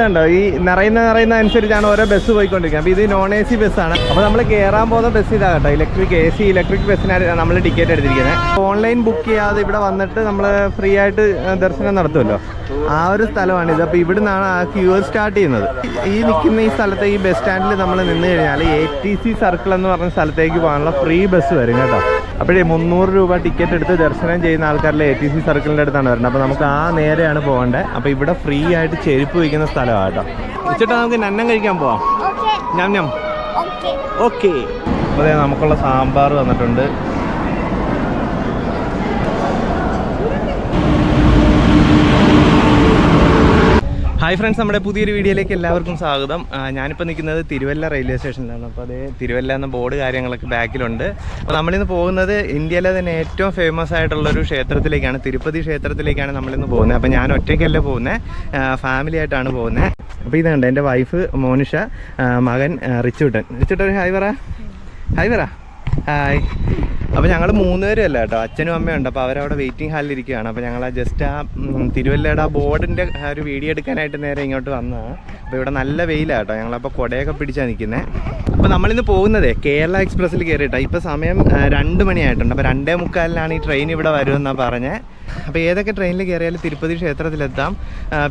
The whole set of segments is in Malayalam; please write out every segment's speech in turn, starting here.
ഉണ്ടോ? ഈ നിറയുന്ന നിറയുന്ന അനുസരിച്ചാണ് ഓരോ ബസ് പോയിക്കൊണ്ടിരിക്കുന്നത്. അപ്പോൾ ഇത് നോൺ എ സി ബസ്സാണ് അപ്പോൾ നമ്മൾ കയറാൻ പോകുന്ന ബസ് ഇതാ കേട്ടോ. ഇലക്ട്രിക് എ സി ഇലക്ട്രിക് ബസ്സിനാണ് നമ്മൾ ടിക്കറ്റ് എടുത്തിരിക്കുന്നത്. ഓൺലൈൻ ബുക്ക് ചെയ്യാതെ ഇവിടെ വന്നിട്ട് നമ്മൾ ഫ്രീ ആയിട്ട് ദർശനം നടത്തുമല്ലോ? ആ ഒരു സ്ഥലമാണ് ഇത്. അപ്പോൾ ഇവിടെ നിന്നാണ് ആ ക്യൂ സ്റ്റാർട്ട് ചെയ്യുന്നത്. ഈ നിൽക്കുന്ന ഈ സ്ഥലത്ത് ഈ ബസ് സ്റ്റാൻഡിൽ നമ്മൾ നിന്ന് കഴിഞ്ഞാൽ എ ടി സി സർക്കിൾ എന്ന് പറഞ്ഞ സ്ഥലത്തേക്ക് പോകാനുള്ള ഫ്രീ ബസ് വരും കേട്ടോ. അപ്പോഴേ മുന്നൂറ് രൂപ ടിക്കറ്റ് എടുത്ത് ദർശനം ചെയ്യുന്ന ആൾക്കാരിലെ എ ടി സി സർക്കിളിന്റെ അടുത്താണ് വരുന്നത്. അപ്പോൾ നമുക്ക് ആ നേരെയാണ് പോകേണ്ടത് അപ്പോൾ ഇവിടെ ഫ്രീ ആയിട്ട് ചെരുപ്പ് വയ്ക്കുന്ന സ്ഥലമാണ് കേട്ടോ. ഉച്ചിട്ട് നമുക്ക് നന്നം കഴിക്കാൻ പോവാം. ഞാൻ ഓക്കെ ഓക്കെ അതെ നമുക്കുള്ള സാമ്പാർ വന്നിട്ടുണ്ട് ഹായ് ഫ്രണ്ട്സ് നമ്മുടെ പുതിയൊരു വീഡിയോയിലേക്ക് എല്ലാവർക്കും സ്വാഗതം. ഞാനിപ്പോൾ നിൽക്കുന്നത് തിരുവല്ല റെയിൽവേ സ്റ്റേഷനിലാണ് അപ്പോൾ അതേ തിരുവല്ല എന്ന ബോർഡ് കാര്യങ്ങളൊക്കെ ബാക്കിലുണ്ട്. അപ്പോൾ നമ്മളിന്ന് പോകുന്നത് ഇന്ത്യയിലെ തന്നെ ഏറ്റവും ഫേമസ് ആയിട്ടുള്ളൊരു ക്ഷേത്രത്തിലേക്കാണ്. തിരുപ്പതി ക്ഷേത്രത്തിലേക്കാണ് നമ്മളിന്ന് പോകുന്നത്. അപ്പോൾ ഞാൻ ഒറ്റയ്ക്കല്ല പോകുന്നത് ഫാമിലി ആയിട്ടാണ് പോകുന്നത് അപ്പോൾ ഇത് കണ്ട് എന്റെ വൈഫ് മോനിഷ മകൻ റിച്ചുട്ടൻ. റിച്ചുട്ടൻ ഹായ് പറ. ഹായ് പറ. ഹായ് അപ്പോൾ ഞങ്ങൾ മൂന്നുപേരും അല്ല കേട്ടോ? അച്ഛനും അമ്മയും ഉണ്ട്. അപ്പോൾ അവരവിടെ വെയിറ്റിംഗ് ഹാളിൽ ഇരിക്കുകയാണ്. അപ്പോൾ ഞങ്ങൾ ജസ്റ്റ് ആ തിരുവല്ലയുടെ ആ ബോർഡിന്റെ ഒരു വീഡിയോ എടുക്കാനായിട്ട് നേരെ ഇങ്ങോട്ട് വന്നതാണ് അപ്പോൾ ഇവിടെ നല്ല വെയിലാണ് കേട്ടോ. ഞങ്ങളപ്പോൾ കുടയൊക്കെ പിടിച്ചാണ് നിൽക്കുന്നത് അപ്പോൾ നമ്മളിന്ന് പോകുന്നതേ കേരള എക്സ്പ്രസ്സിൽ കയറിയിട്ടാണ് ഇപ്പോൾ സമയം രണ്ട് മണിയായിട്ടുണ്ട്. അപ്പോൾ രണ്ടേ മുക്കാലിനാണ് ഈ ട്രെയിൻ ഇവിടെ വരുമെന്നാണ് പറഞ്ഞത് അപ്പോൾ ഏതൊക്കെ ട്രെയിനിൽ കയറിയാലും തിരുപ്പതി ക്ഷേത്രത്തിലെത്താം.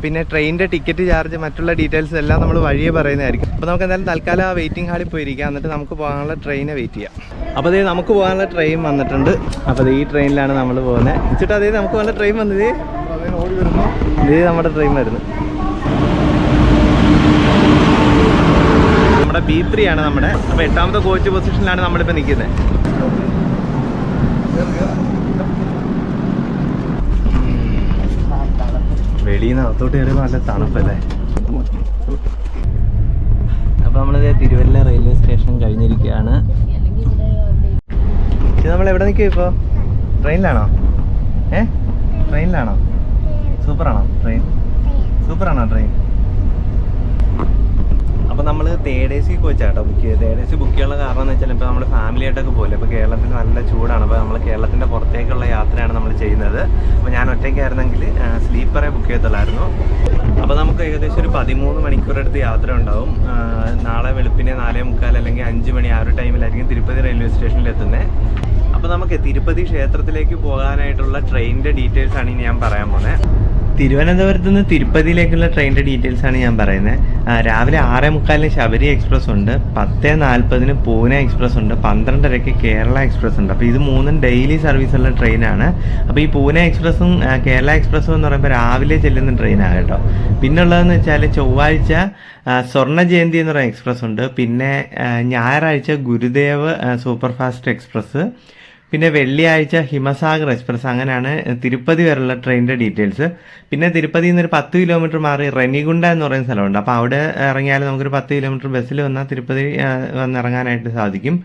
പിന്നെ ട്രെയിനിന്റെ ടിക്കറ്റ് ചാർജ് മറ്റുള്ള ഡീറ്റെയിൽസ് എല്ലാം നമ്മൾ വഴിയെ പറയുന്നതായിരിക്കും. അപ്പോൾ നമുക്ക് എന്തായാലും തൽക്കാലം ആ വെയിറ്റിംഗ് ഹാളിൽ പോയിരിക്കാം. എന്നിട്ട് നമുക്ക് പോകാനുള്ള ട്രെയിനെ വെയിറ്റ് ചെയ്യാം. അപ്പോൾ അതേ നമുക്ക് പോകാനുള്ള ട്രെയിൻ വന്നിട്ടുണ്ട്. അപ്പോൾ ഈ ട്രെയിനിലാണ് നമ്മൾ പോകുന്നത് വെച്ചിട്ട് അതേ നമുക്ക് പോകാനുള്ള ട്രെയിൻ വന്നത് ഇതേ നമ്മുടെ ട്രെയിൻ വരുന്നു. നമ്മുടെ ബി ത്രീ ആണ് നമ്മുടെ. അപ്പോൾ എട്ടാമത്തെ കോച്ച് പൊസിഷനിലാണ് നമ്മളിപ്പോൾ നിൽക്കുന്നത് വെളിയിൽ നിന്ന് അകത്തോട്ട് നല്ല തണുപ്പല്ലേ? അപ്പോൾ നമ്മളിത് തിരുവല്ല റെയിൽവേ സ്റ്റേഷൻ കഴിഞ്ഞിരിക്കുകയാണ് ഇത് നമ്മൾ എവിടെ നിൽക്കും ഇപ്പോൾ ട്രെയിനിലാണോ? ഏ? ട്രെയിനിലാണോ? സൂപ്പറാണോ ട്രെയിൻ? സൂപ്പറാണോ ട്രെയിൻ? അപ്പോൾ നമ്മൾ തേർഡ് എ സി കോച്ചാട്ടോ ബുക്ക് ചെയ്ത് തേർഡ് എ സി ബുക്ക് ചെയ്യാനുള്ള കാരണം എന്ന് വെച്ചാൽ ഇപ്പോൾ നമ്മൾ ഫാമിലി ആയിട്ടൊക്കെ പോലെ ഇപ്പോൾ കേരളത്തിൽ നല്ല ചൂടാണ്. അപ്പോൾ നമ്മൾ കേരളത്തിന്റെ പുറത്തേക്കുള്ള യാത്രയാണ് നമ്മൾ ചെയ്യുന്നത്. അപ്പോൾ ഞാൻ ഒറ്റയ്ക്കായിരുന്നെങ്കിൽ സ്ലീപ്പറെ ബുക്ക് ചെയ്യത്തുള്ളായിരുന്നു അപ്പോൾ നമുക്ക് ഏകദേശം ഒരു പതിമൂന്ന് മണിക്കൂർ അടുത്ത് യാത്ര ഉണ്ടാവും. നാളെ വെളുപ്പിനെ നാലേ മുക്കാൽ അല്ലെങ്കിൽ അഞ്ച് മണി ആ ഒരു ടൈമിലായിരിക്കും തിരുപ്പതി റെയിൽവേ സ്റ്റേഷനിൽ എത്തുന്നത് അപ്പോൾ നമുക്ക് തിരുപ്പതി ക്ഷേത്രത്തിലേക്ക് പോകാനായിട്ടുള്ള ട്രെയിനിന്റെ ഡീറ്റെയിൽസ് ആണ് ഇനി ഞാൻ പറയാൻ പോകുന്നത് തിരുവനന്തപുരത്ത് നിന്ന് തിരുപ്പതിയിലേക്കുള്ള ട്രെയിനിന്റെ ഡീറ്റെയിൽസ് ആണ് ഞാൻ പറയുന്നത് രാവിലെ ആറേ മുക്കാലിന് ശബരി എക്സ്പ്രസ് ഉണ്ട് പത്ത് നാൽപ്പതിന് പൂനെ എക്സ്പ്രസ് ഉണ്ട് പന്ത്രണ്ടരയ്ക്ക് കേരള എക്സ്പ്രസ് ഉണ്ട്. അപ്പോൾ ഇത് മൂന്നും ഡെയിലി സർവീസ് സർവീസുള്ള ട്രെയിനാണ് അപ്പോൾ ഈ പൂനെ എക്സ്പ്രസും കേരള എക്സ്പ്രസും എന്ന് പറയുമ്പോൾ രാവിലെ ചെല്ലുന്ന ട്രെയിനാണ് കേട്ടോ. പിന്നെ ഉള്ളതെന്ന് വെച്ചാൽ ചൊവ്വാഴ്ച സ്വർണ ജയന്തി എന്ന് പറയുന്ന എക്സ്പ്രസ് ഉണ്ട്. പിന്നെ ഞായറാഴ്ച Gurudev superfast super fast express പിന്നെ വെള്ളിയാഴ്ച ഹിമസാഗർ എക്സ്പ്രസ് അങ്ങനെയാണ് തിരുപ്പതി വരെയുള്ള ട്രെയിനിന്റെ ഡീറ്റെയിൽസ്. പിന്നെ തിരുപ്പതി നിന്ന് ഒരു പത്ത് കിലോമീറ്റർ മാറി റെനിഗുണ്ട എന്ന് പറയുന്ന സ്ഥലമുണ്ട്. അപ്പോൾ അവിടെ ഇറങ്ങിയാൽ നമുക്കൊരു പത്ത് കിലോമീറ്റർ ബസ്സിൽ വന്നാൽ തിരുപ്പതി വന്നിറങ്ങാനായിട്ട് സാധിക്കും.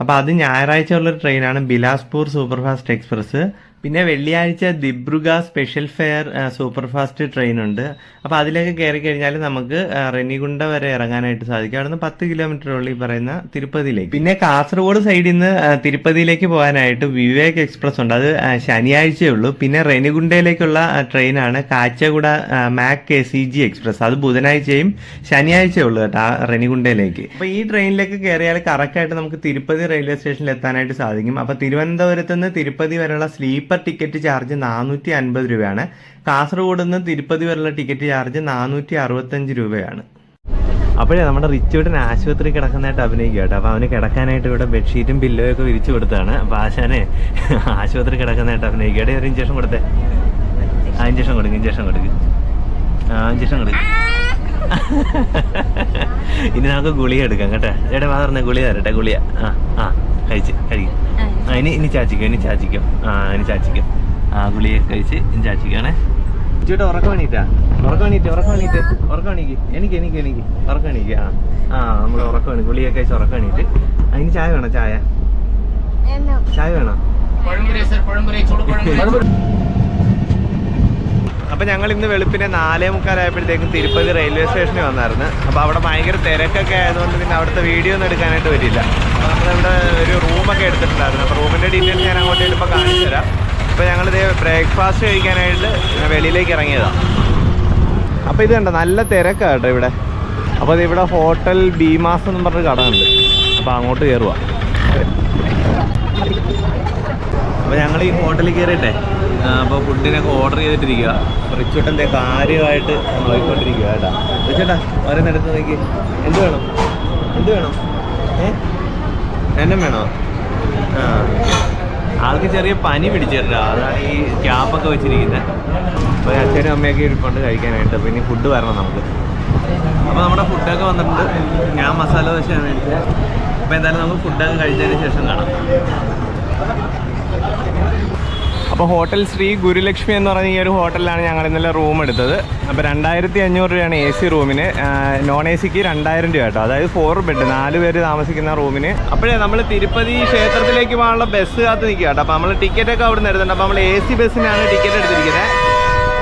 അപ്പോൾ അത് ഞായറാഴ്ച ഉള്ളൊരു ട്രെയിനാണ് ബിലാസ്പൂർ സൂപ്പർഫാസ്റ്റ് എക്സ്പ്രസ്. പിന്നെ വെള്ളിയാഴ്ച Dibrugarh special fare superfast train ഉണ്ട്. അപ്പോൾ അതിലേക്ക് കയറി കഴിഞ്ഞാൽ നമുക്ക് റെനിഗുണ്ട വരെ ഇറങ്ങാനായിട്ട് സാധിക്കും. അവിടുന്ന് പത്ത് കിലോമീറ്റർ ഉള്ളിൽ പറയുന്ന തിരുപ്പതിയിലേക്ക്. പിന്നെ കാസർഗോഡ് സൈഡിൽ നിന്ന് തിരുപ്പതിയിലേക്ക് പോകാനായിട്ട് വിവേക് എക്സ്പ്രസ് ഉണ്ട്. അത് ശനിയാഴ്ചയേ ഉള്ളൂ. പിന്നെ റെനിഗുണ്ടയിലേക്കുള്ള ട്രെയിനാണ് കാച്ചഗുഡ മാക് കെ സി ജി എക്സ്പ്രസ് അത് ബുധനാഴ്ചയും ശനിയാഴ്ചയേ ഉള്ളൂ കേട്ടോ റെനിഗുണ്ടയിലേക്ക്. അപ്പോൾ ഈ ട്രെയിനിലേക്ക് കയറിയാൽ കറക്റ്റായിട്ട് നമുക്ക് തിരുപ്പതി റെയിൽവേ സ്റ്റേഷനിൽ എത്താനായിട്ട് സാധിക്കും. അപ്പോൾ തിരുവനന്തപുരത്ത് നിന്ന് തിരുപ്പതി വരെയുള്ള സ്ലീപ്പർ ടിക്കറ്റ് ചാർജ് നാനൂറ്റി അൻപത് രൂപയാണ്. കാസർഗോഡ് നിന്ന് തിരുപ്പതി വരെയുള്ള ടിക്കറ്റ് ചാർജ് നാനൂറ്റി അറുപത്തഞ്ച് രൂപയാണ്. അപ്പോഴേ നമ്മുടെ റിച്ചുവിടൻ ആശുപത്രി കിടക്കുന്നതായിട്ട് അഭിനയിക്കുക കേട്ടോ. അപ്പോൾ അവന് കിടക്കാനായിട്ട് ഇവിടെ ബെഡ്ഷീറ്റും ബില്ലോ ഒക്കെ വിരിച്ചു കൊടുത്താണ് അപ്പോൾ ആശാനെ ആശുപത്രി കിടക്കുന്നതായിട്ട് അഭിനയിക്കുക. ഒരു ഇഞ്ചക്ഷൻ കൊടുത്തേ. ആ ഇഞ്ചക്ഷൻ കൊടുക്കും ഇഞ്ചക്ഷൻ കൊടുക്കും. ആ ഇഞ്ചക്ഷൻ കൊടുക്കും. ഇനി നമുക്ക് ഗുളിക എടുക്കാം കേട്ടോ. എടാ പറഞ്ഞ ഗുളിക തരട്ടെ ഗുളിയ ആ ആ കഴിച്ച് കഴിക്കും. ഇനി ഇനി ചാച്ചിക്കോ ഇനി ചാച്ചിക്കോ. ആ ഇനി ചാച്ചിക്കോ. ആ ഗുളിക കഴിച്ച് ഇനി ചാച്ചിക്കാണേ. ചേട്ടാ ഉറക്കം എണീറ്റാ? ഉറക്കം എണീറ്റ് ഉറക്കം എണീറ്റ്. ഉറക്കം എണീക്ക്. എനിക്ക് എനിക്ക് എനിക്ക് ഉറക്കം വേണിക്ക് ആ. ആ നമ്മൾ ഉറക്കം വേണി ഗുളിക കഴിച്ച് ഉറക്കം എണീറ്റ്. അതിന് ചായ വേണോ ചായ? ചായ വേണോ? അപ്പൊ ഞങ്ങൾ ഇന്ന് വെളുപ്പിനെ നാലേ മുക്കാലായപ്പോഴത്തേക്കും തിരുപ്പതി റെയിൽവേ സ്റ്റേഷനിൽ വന്നായിരുന്നു. അപ്പൊ അവിടെ ഭയങ്കര തിരക്കൊക്കെ ആയതുകൊണ്ട് പിന്നെ അവിടുത്തെ വീഡിയോ ഒന്നും എടുക്കാനായിട്ട് പറ്റില്ല അപ്പൊ നമ്മളിവിടെ ഒരു റൂമൊക്കെ എടുത്തിട്ടുണ്ടായിരുന്നു അപ്പോൾ റൂമിന്റെ ഡീറ്റെയിൽസ് ഞാൻ അങ്ങോട്ട് ഇപ്പോൾ കാണിച്ചു തരാം. അപ്പോൾ ഞങ്ങളിത് ബ്രേക്ക്ഫാസ്റ്റ് കഴിക്കാനായിട്ട് വെളിയിലേക്ക് ഇറങ്ങിയതാണ് അപ്പോൾ ഇത് കണ്ടോ നല്ല തിരക്കാണ് കേട്ടോ ഇവിടെ. അപ്പോൾ ഇത് ഇവിടെ ഹോട്ടൽ ബീമാസ് എന്ന് പറഞ്ഞൊരു കട ഉണ്ട് അപ്പോൾ അങ്ങോട്ട് കയറുക അപ്പോൾ ഞങ്ങൾ ഈ ഹോട്ടലിൽ കയറിയിട്ടെ അപ്പോൾ ഫുഡിനൊക്കെ ഓർഡർ ചെയ്തിട്ടിരിക്കുക റിച്ചുട്ടന്റെ കാര്യമായിട്ട് നോക്കിക്കൊണ്ടിരിക്കുക കേട്ടോ. റിച്ചേട്ടാ ഓരോന്നെടുത്ത് നോക്കി. എന്ത് വേണം? എന്ത് വേണം? ഏ? എന്നെ വേണോ? ആൾക്ക് ചെറിയ പനി പിടിച്ചിട്ടില്ല അതാണ് ഈ ക്യാപ്പൊക്കെ വെച്ചിരിക്കുന്നത് അപ്പോൾ അച്ഛനും അമ്മയൊക്കെ ഇരിപ്പുണ്ട് കഴിക്കാനായിട്ട്. അപ്പോൾ ഇനി ഫുഡ് വരണം നമുക്ക്. അപ്പോൾ നമ്മുടെ ഫുഡൊക്കെ വന്നിട്ടുണ്ട്. ഞാൻ മസാല ദോശയാണ് മേടിച്ചത്. അപ്പോൾ എന്തായാലും നമുക്ക് ഫുഡൊക്കെ കഴിച്ചതിന് ശേഷം കാണാം. അപ്പോൾ ഹോട്ടൽ ശ്രീ ഗുരുലക്ഷ്മി എന്ന് പറഞ്ഞ ഈ ഒരു ഹോട്ടലിലാണ് ഞങ്ങൾ ഇന്നലെ റൂം എടുത്തത്. അപ്പോൾ രണ്ടായിരത്തി അഞ്ഞൂറ് രൂപയാണ് എ സി റൂമിന്. നോൺ എ സിക്ക് രണ്ടായിരം രൂപ കേട്ടോ. അതായത് ഫോർ ബെഡ് നാല് പേര് താമസിക്കുന്ന റൂമിന്. അപ്പോഴേ നമ്മൾ തിരുപ്പതി ക്ഷേത്രത്തിലേക്ക് പോകാനുള്ള ബസ് കാത്ത് നിൽക്കുക കേട്ടോ. അപ്പോൾ നമ്മൾ ടിക്കറ്റൊക്കെ അവിടെ നിന്ന് എടുത്തിട്ടുണ്ട്. അപ്പോൾ നമ്മൾ എ സി ബസ്സിനാണ് ടിക്കറ്റ് എടുത്തിരിക്കുന്നത്.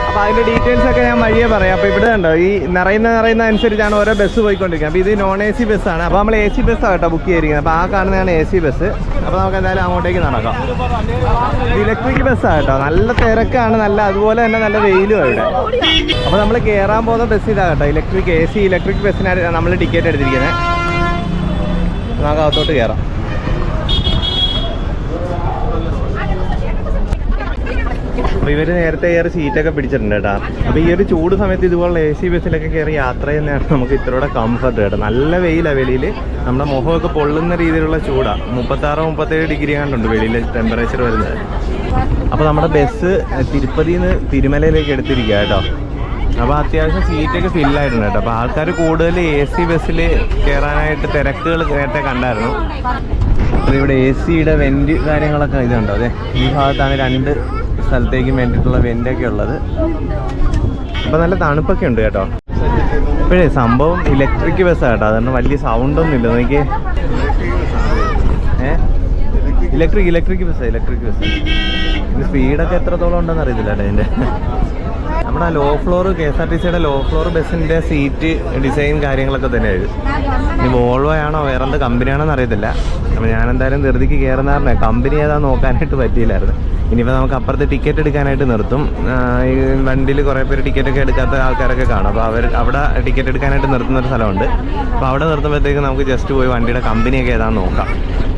അപ്പോൾ അതിന്റെ ഡീറ്റെയിൽസ് ഒക്കെ ഞാൻ വഴിയെ പറയാം. അപ്പോൾ ഇവിടെ ഉണ്ടോ ഈ നിറയുന്ന നിറയുന്ന അനുസരിച്ചാണ് ഓരോ ബസ് പോയിക്കൊണ്ടിരിക്കുന്നത്. അപ്പോൾ ഇത് നോൺ എ സി ബസ്സാണ് അപ്പോൾ നമ്മൾ എ സി ബസ്സാണ് കേട്ടോ ബുക്ക് ചെയ്തിരിക്കുന്നത്. അപ്പോൾ ആ കാണുന്നതാണ് എ സി ബസ് അപ്പോൾ നമുക്ക് എന്തായാലും അങ്ങോട്ടേക്ക് നടക്കാം. ഇലക്ട്രിക് ബസ്സാണ് കേട്ടോ. നല്ല തിരക്കാണ് നല്ല അതുപോലെ തന്നെ നല്ല വെയിലും ഇവിടെ അപ്പോൾ നമ്മൾ കയറാൻ പോകുന്ന ബസ് ഇതാ കേട്ടോ. ഇലക്ട്രിക് എ സി ഇലക്ട്രിക് ബസ്സിനാണ് നമ്മൾ ടിക്കറ്റ് എടുത്തിരിക്കുന്നത് നമുക്ക് അകത്തോട്ട് കയറാം അപ്പോൾ ഇവർ നേരത്തെ കയറി സീറ്റൊക്കെ പിടിച്ചിട്ടുണ്ട് കേട്ടോ. അപ്പോൾ ഈ ഒരു ചൂട് സമയത്ത് ഇതുപോലുള്ള എ സി ബസ്സിലൊക്കെ കയറി യാത്ര ചെയ്യുന്നതാണ് നമുക്ക് ഇത്രയുടെ കംഫർട്ട് കേട്ടോ. നല്ല വെയിലാണ് വെളിയിൽ. നമ്മുടെ മുഖമൊക്കെ പൊള്ളുന്ന രീതിയിലുള്ള ചൂടാണ് മുപ്പത്താറ് മുപ്പത്തേഴ് ഡിഗ്രി കണ്ടുണ്ട് വെളിയിൽ ടെമ്പറേച്ചർ വരുന്നത്. അപ്പോൾ നമ്മുടെ ബസ് തിരുപ്പതിയിൽ നിന്ന് തിരുമലയിലേക്ക് എടുത്തിരിക്കുക കേട്ടോ. അപ്പോൾ അത്യാവശ്യം സീറ്റൊക്കെ ഫില്ലായിട്ടുണ്ട് കേട്ടോ. അപ്പോൾ ആൾക്കാർ കൂടുതൽ എ സി ബസ്സിൽ കയറാനായിട്ട് തിരക്കുകൾ നേരത്തെ കണ്ടായിരുന്നു. അപ്പോൾ ഇവിടെ എ സിയുടെ വെന്റ് കാര്യങ്ങളൊക്കെ ഇതുണ്ടോ? അതെ ഈ ഭാഗത്താണ് രണ്ട് സ്ഥലത്തേക്കും വേണ്ടിയിട്ടുള്ള വെന്റൊക്കെ ഉള്ളത്. അപ്പോൾ നല്ല തണുപ്പൊക്കെ ഉണ്ട് കേട്ടോ. ഇപ്പോഴേ സംഭവം ഇലക്ട്രിക് ബസ്സാണ് കേട്ടോ. അതുകൊണ്ട് വലിയ സൗണ്ടൊന്നും ഇല്ല. നോക്കി ഏ? ഇലക്ട്രിക് ഇലക്ട്രിക് ബസ്സാണ് ഇലക്ട്രിക് ബസ് സ്പീഡൊക്കെ എത്രത്തോളം ഉണ്ടെന്ന് അറിയത്തില്ല കേട്ടോ ഇതിന്റെ നമ്മുടെ low floor K S R T സിയുടെ ലോ ഫ്ലോർ ബസ്സിന്റെ സീറ്റ് ഡിസൈൻ കാര്യങ്ങളൊക്കെ തന്നെയായിരുന്നു. ഇനി വോൾവോ ആണോ വേറെ എന്ത് കമ്പനിയാണോന്ന് അറിയത്തില്ല. അപ്പോൾ ഞാൻ എന്തായാലും ധൃതിക്ക് കയറുന്ന കമ്പനി ഏതാ നോക്കാനായിട്ട് പറ്റിയില്ലായിരുന്നു. ഇനിയിപ്പോൾ നമുക്ക് അപ്പുറത്ത് ടിക്കറ്റ് എടുക്കാനായിട്ട് നിർത്തും. ഈ വണ്ടിയിൽ കുറേ പേര് ടിക്കറ്റ് ഒക്കെ എടുക്കാത്ത ആൾക്കാരൊക്കെ കാണും. അപ്പോൾ അവർ അവിടെ ടിക്കറ്റ് എടുക്കാനായിട്ട് നിർത്തുന്ന ഒരു സ്ഥലമുണ്ട്. അപ്പോൾ അവിടെ നിർത്തുമ്പോഴത്തേക്ക് നമുക്ക് ജസ്റ്റ് പോയി വണ്ടിയുടെ കമ്പനിയൊക്കെ ഏതാണെന്ന് നോക്കാം.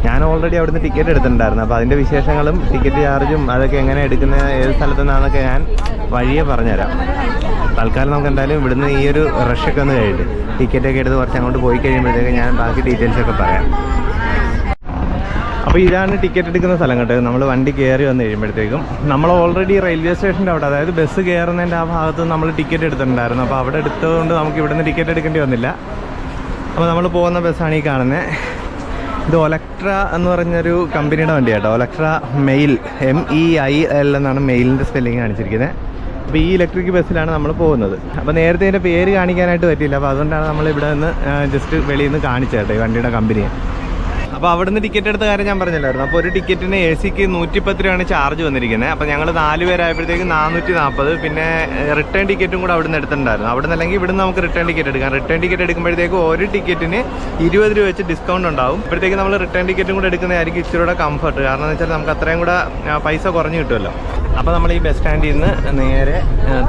ഞാൻ ഓൾറെഡി അവിടുന്ന് ടിക്കറ്റ് എടുത്തിട്ടുണ്ടായിരുന്നു. അപ്പോൾ അതിന്റെ വിശേഷങ്ങളും ടിക്കറ്റ് ചാർജും അതൊക്കെ എങ്ങനെ എടുക്കുന്ന ഏത് സ്ഥലത്തു നിന്നാണെന്നൊക്കെ ഞാൻ വഴിയെ പറഞ്ഞുതരാം. തൽക്കാലം നമുക്ക് എന്തായാലും ഇവിടുന്ന് ഈ ഒരു റഷൊക്കെ ഒന്ന് കഴിഞ്ഞിട്ട് ടിക്കറ്റൊക്കെ എടുത്ത് കുറച്ച് അങ്ങോട്ട് പോയി കഴിയുമ്പോഴത്തേക്ക് ഞാൻ ബാക്കി ഡീറ്റെയിൽസ് ഒക്കെ പറയാം. അപ്പോൾ ഇതാണ് ടിക്കറ്റ് എടുക്കുന്ന സ്ഥലം കേട്ടോ. നമ്മൾ വണ്ടി കയറി വന്ന് കഴിയുമ്പോഴത്തേക്കും നമ്മൾ ഓൾറെഡി റെയിൽവേ സ്റ്റേഷന്റെ അവിടെ അതായത് ബസ് കയറുന്നതിന്റെ ആ ഭാഗത്ത് നമ്മൾ ടിക്കറ്റ് എടുത്തിട്ടുണ്ടായിരുന്നു. അപ്പോൾ അവിടെ എടുത്തതുകൊണ്ട് നമുക്ക് ഇവിടുന്ന് ടിക്കറ്റ് എടുക്കേണ്ടി വന്നില്ല. അപ്പോൾ നമ്മൾ പോകുന്ന ബസ്സാണ് ഈ കാണുന്നത് ഇത് ഒലക്ട്ര എന്ന് പറഞ്ഞൊരു കമ്പനിയുടെ വണ്ടിയാണ് കേട്ടോ Olectra MEIL M E I L എന്നാണ് മെയിലിന്റെ സ്പെല്ലിങ് കാണിച്ചിരിക്കുന്നത് അപ്പോൾ ഈ ഇലക്ട്രിക് ബസ്സിലാണ് നമ്മൾ പോകുന്നത്. അപ്പോൾ നേരത്തെ ഇതിന്റെ പേര് കാണിക്കാനായിട്ട് പറ്റിയില്ല. അപ്പോൾ അതുകൊണ്ടാണ് നമ്മൾ ഇവിടെ നിന്ന് ജസ്റ്റ് വെളിയിൽ നിന്ന് കാണിച്ചത് ഈ വണ്ടിയുടെ കമ്പനിയെ അപ്പോൾ അവിടുന്ന് ടിക്കറ്റ് എടുത്ത കാര്യം ഞാൻ പറഞ്ഞില്ലായിരുന്നു. അപ്പോൾ ഒരു ടിക്കറ്റിന് എ സിക്ക് നൂറ്റിപ്പത്ത് രൂപയാണ് ചാർജ് വന്നിരിക്കുന്നത് അപ്പോൾ ഞങ്ങൾ നാല് പേരായപ്പോഴത്തേക്ക് നാനൂറ്റി നാൽപ്പത് പിന്നെ റിട്ടേൺ ടിക്കറ്റും കൂടെ അവിടുന്ന് എടുത്തിട്ടുണ്ടായിരുന്നു. അവിടെ അല്ലെങ്കിൽ ഇവിടുന്ന് നമുക്ക് റിട്ടേൺ ടിക്കറ്റ് എടുക്കാം. റിട്ടേൺ ടിക്കറ്റ് എടുക്കുമ്പോഴത്തേക്ക് ഒരു ടിക്കറ്റിന് ഇരുപത് രൂപ വെച്ച് ഡിസ്കൗണ്ട് ഉണ്ടാവും. ഇപ്പോഴത്തേക്ക് നമ്മൾ റിട്ടേൺ ടിക്കറ്റും കൂടെ എടുക്കുന്നതായിരിക്കും ഇച്ചിരി കൂടെ കംഫർട്ട് കാരണം എന്ന് വെച്ചാൽ നമുക്ക് അത്രയും കൂടെ പൈസ കുറഞ്ഞ് കിട്ടുമല്ലോ. അപ്പോൾ നമ്മൾ ഈ ബസ് സ്റ്റാൻഡിൽ നിന്ന് നേരെ